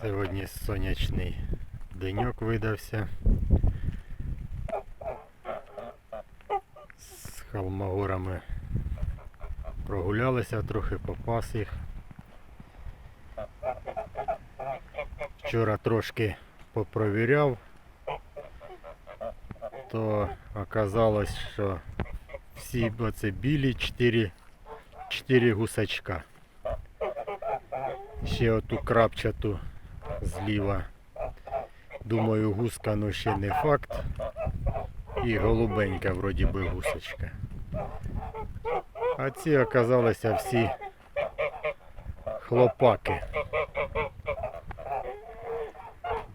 Сьогодні сонячний деньок видався. З холмогорами прогулялися трохи, попас їх. Вчора трошки попровіряв, то оказалось, що всі оце білі 4, 4 гусачка. Ще оту крапчату зліва. Думаю, гуска ну ще не факт. І голубенька вроді би гусочка. А ці оказалися всі хлопаки.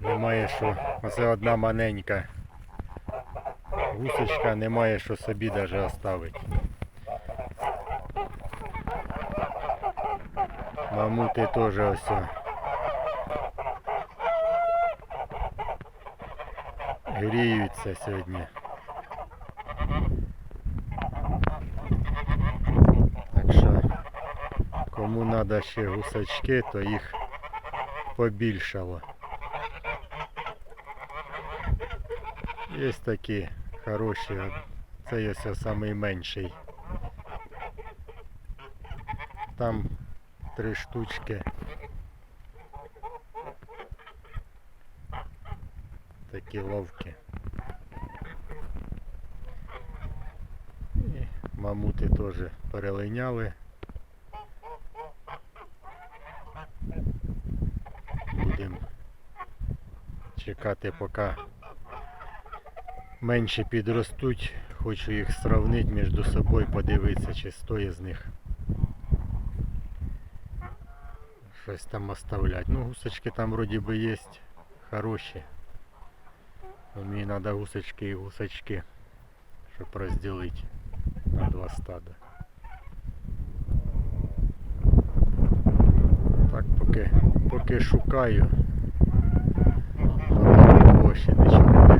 Немає що. Оце одна маленька гусочка немає що собі навіть оставити. Мамути теж ось. Гріються сьогодні. Так що, кому треба ще гусачки, то їх побільшало. Є такі хороші. Це є самий. Там три штучки. Такі ловкі. І мамути теж перелиняли. Будемо чекати поки менше підростуть. Хочу їх сравнити між собою, подивитися, чи стоїть з них щось там оставлять. Ну, гусочки там вроді би є хороші. Мне надо гусочки и гусочки, чтобы разделить на два стада. Так, поки, поки шукаю, але ще нічого.